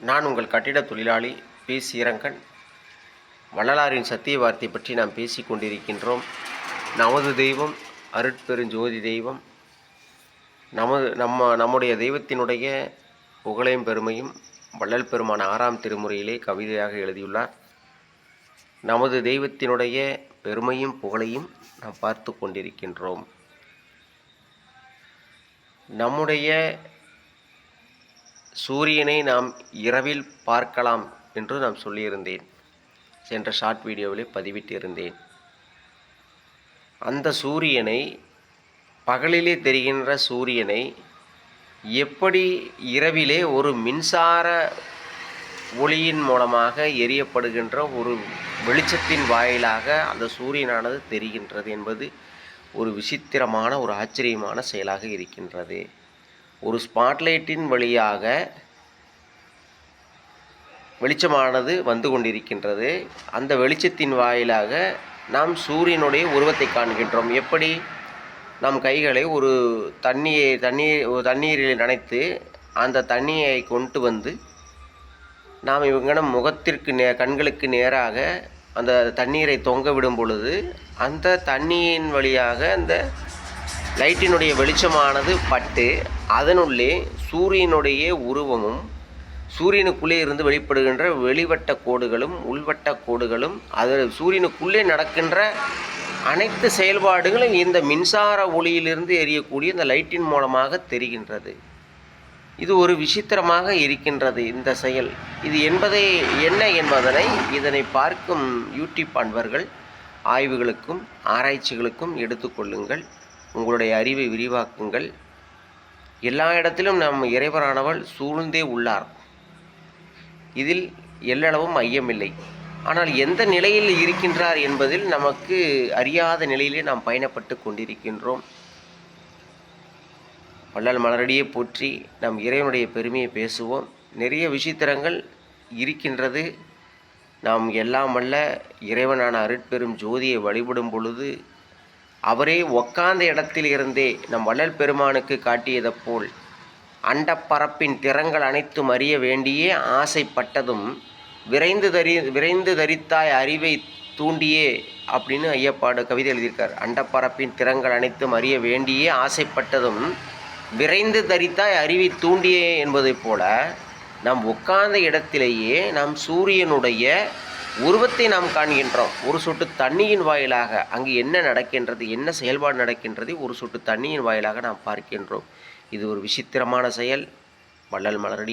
நான் உங்கள் கட்டிட தொழிலாளி பி. ஸ்ரீரங்கன் வள்ளலாரின் சத்திய வார்த்தை பற்றி நாம் பேசி கொண்டிருக்கின்றோம். நமது தெய்வம் அருட்பெருஞ்சோதி தெய்வம். நமது நம்ம நம்முடைய தெய்வத்தினுடைய புகழையும் பெருமையும் வள்ளல் பெருமான ஆறாம் திருமுறையிலே கவிதையாக எழுதியுள்ளார். நமது தெய்வத்தினுடைய பெருமையும் புகழையும் நாம் பார்த்து கொண்டிருக்கின்றோம். நம்முடைய சூரியனை நாம் இரவில் பார்க்கலாம் என்று நான் சொல்லியிருந்தேன். சென்ற ஷார்ட் வீடியோவிலே பதிவிட்டிருந்தேன். அந்த சூரியனை பகலிலே தெரிகின்ற சூரியனை எப்படி இரவிலே ஒரு மின்சார ஒளியின் மூலமாக எரியப்படுகின்ற ஒரு வெளிச்சத்தின் வாயிலாக அந்த சூரியனானது தெரிகின்றது என்பது ஒரு விசித்திரமான ஒரு ஆச்சரியமான செயலாக இருக்கின்றது. ஒரு ஸ்பாட்லைட்டின் வழியாக வெளிச்சமானது வந்து கொண்டிருக்கின்றது. அந்த வெளிச்சத்தின் வாயிலாக நாம் சூரியனுடைய உருவத்தை காண்கின்றோம். எப்படி? நம் கைகளை ஒரு தண்ணியை தண்ணீர் ஒரு தண்ணீரில் நனைத்து அந்த தண்ணியை கொண்டு வந்து நாம் இவங்கனம் முகத்திற்கு நே கண்களுக்கு நேராக அந்த தண்ணீரை தொங்க விடும் பொழுது அந்த தண்ணியின் வழியாக அந்த லைட்டினுடைய வெளிச்சமானது பட்டு அதனுள்ளே சூரியனுடைய உருவமும் சூரியனுக்குள்ளே இருந்து வெளிப்படுகின்ற வெளிவட்ட கோடுகளும் உள்வட்ட கோடுகளும் அது சூரியனுக்குள்ளே நடக்கின்ற அனைத்து செயல்பாடுகளும் இந்த மின்சார ஒளியிலிருந்து எரியக்கூடிய இந்த லைட்டின் மூலமாக தெரிகின்றது. இது ஒரு விசித்திரமாக இருக்கின்றது இந்த செயல். இது என்பதை என்ன என்பதனை இதனை பார்க்கும் யூடியூப் அன்பர்கள் ஆய்வுகளுக்கும் ஆராய்ச்சிகளுக்கும் எடுத்துக்கொள்ளுங்கள் உங்களுடைய அறிவை விரிவாக்குங்கள். எல்லா இடத்திலும் நம் இறைவரானவள் சூழ்ந்தே உள்ளார். இதில் எல்லளவும் ஐயமில்லை. ஆனால் எந்த நிலையில் இருக்கின்றார் என்பதில் நமக்கு அறியாத நிலையிலே நாம் பயணப்பட்டு கொண்டிருக்கின்றோம். வள்ளல் மலரடியை போற்றி நம் இறைவனுடைய பெருமையை பேசுவோம். நிறைய விசித்திரங்கள் இருக்கின்றது. நாம் எல்லாம் அல்ல இறைவனான அருட்பெரும் ஜோதியை வழிபடும் பொழுது அவரே உக்காந்த இடத்தில் இருந்தே நம் வள்ளல் பெருமானுக்கு காட்டியதை போல் அண்டப்பரப்பின் திறங்கள் அனைத்தும் அறிய வேண்டியே ஆசைப்பட்டதும் விரைந்து தரி விரைந்து தரித்தாய் அறிவை தூண்டியே அப்படின்னு ஐயப்பாடு கவிதை எழுதியிருக்கார். அண்டப்பரப்பின் திறங்கள் அனைத்தும் அறிய வேண்டியே ஆசைப்பட்டதும் விரைந்து தரித்தாய் அறிவை தூண்டியே என்பதைப் போல நாம் உட்கார்ந்த இடத்திலேயே நாம் சூரியனுடைய உருவத்தை நாம் காண்கின்றோம். ஒரு சொட்டு தண்ணியின் வாயிலாக அங்கு என்ன நடக்கின்றது என்ன செயல்பாடு நடக்கின்றது ஒரு சொட்டு தண்ணியின் வாயிலாக நாம் பார்க்கின்றோம். இது ஒரு விசித்திரமான செயல். வள்ளல் மலரடியே